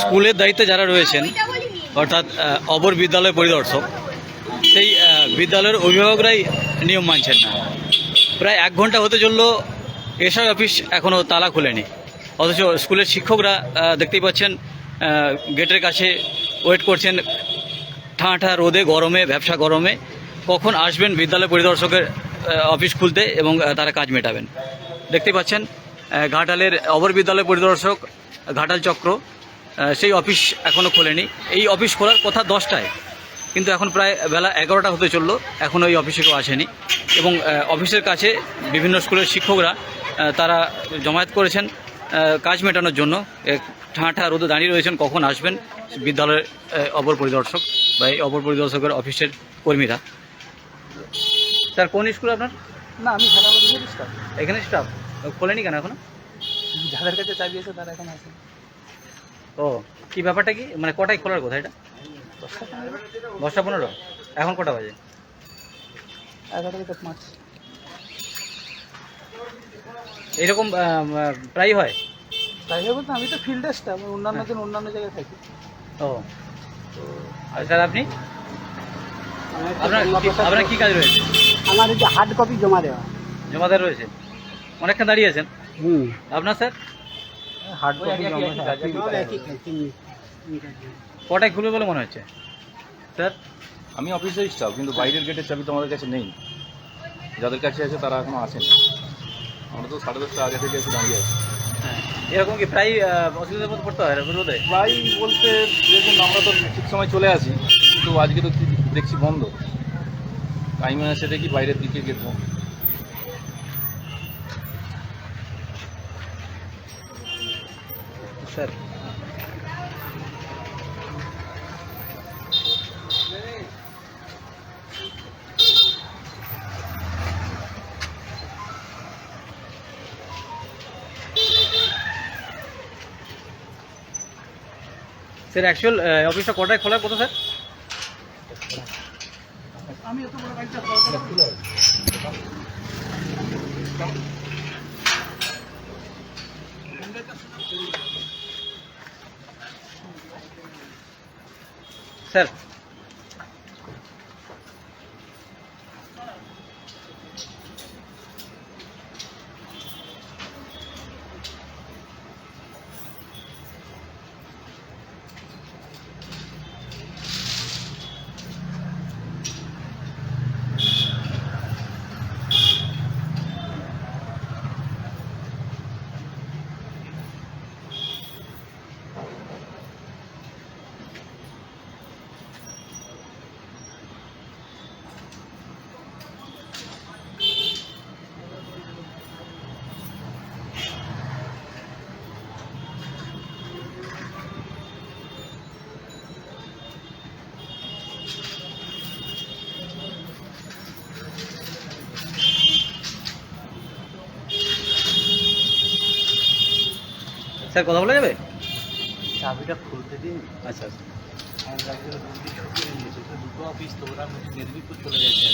স্কুলের দায়িত্বে যারা রয়েছেন অর্থাৎ অপর বিদ্যালয় পরিদর্শক সেই বিদ্যালয়ের অভিভাবকরাই নিয়ম মানছেন না। প্রায় এক ঘণ্টা হতে চলল এসআই অফিস এখনও তালা খুলেনি। অথচ স্কুলের শিক্ষকরা দেখতেই পাচ্ছেন গেটের কাছে ওয়েট করছেন ঠাঁ ঠাঁ রোদে গরমে ব্যবসা গরমে কখন আসবেন বিদ্যালয় পরিদর্শকের অফিস খুলতে এবং তারা কাজ মেটাবেন। দেখতে পাচ্ছেন ঘাটালের অবর বিদ্যালয় পরিদর্শক ঘাটাল চক্র সেই অফিস এখনও খোলেনি। এই অফিস খোলার কথা দশটায় কিন্তু এখন প্রায় বেলা এগারোটা হতে চলল এখনও এই অফিসে কেউ আসেনি। এবং অফিসের কাছে বিভিন্ন স্কুলের শিক্ষকরা তারা জমায়েত করেছেন কাজ মেটানোর জন্য। এ, ঠাঁ ঠাঁ রোদে দাঁড়িয়ে রয়েছেন কখন আসবেন? বিদ্যালয়ের অপর পরিদর্শক বা এই অপর পরিদর্শকের অফিসের কর্মীরা। স্যার কোন স্কুল আপনার? না আমি স্টাফ এখানে স্টাফ খোলেনি কেন এখনও? যাদের কাছে চাবি আছে তারা এখন আছে। ও কি ব্যাপারটা কি? মানে কটায় খোলার কথা এটা? দশটা পনেরো। এখন কটা বাজে? পাঁচ। এরকম আহ, আহ, প্রায়ই হয়? বলতে আমি তো ফিল্ড স্টাফ অন্যান্য দিন অন্যান্য জায়গায় থাকি। ও। আর স্যার আপনি? আপনার আপনার কি কাজ রয়েছে? আমার এই যে হার্ড কপি জমা দেওয়া জমাদার রয়েছে। অনেকক্ষণ দাঁড়িয়ে আছেন? হুম। আপনার স্যার? হার্ড কপি জমা একই দেওয়া কাজ। কটায় খুলবে বলে মনে হচ্ছে? স্যার আমি অফিসের স্টাফ কিন্তু বাইরের গেটের চাবি তো আমাদের কাছে নেই। যাদের কাছে আছে তারা এখনও আসেনি। আমরা তো সাড়ে দশটা আগে থেকে এসে দাঁড়িয়ে আছি। হ্যাঁ। এরকম কি প্রায় অসুবিধার মধ্যে পড়তে হয় রোদে? প্রায় বলতে দেখুন আমরা তো ঠিক সময় চলে আসি কিন্তু আজকে তো দেখছি বন্ধ। টাইমে এসে দেখি বাইরের দিকে গেট স্যার। স্যার অ্যাকচুয়াল অফিসটা কটায় খোলার কথা স্যার? আমি এত বড় গাড়িটা স্যার স্যার কথা বলা যাবে? চাবিটা খুলতে দিন। আচ্ছা আচ্ছা। দুটো অফিস তো ওরা মেদিনীপুর চলে গেছে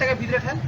টাকা ভিতরে ঠেল।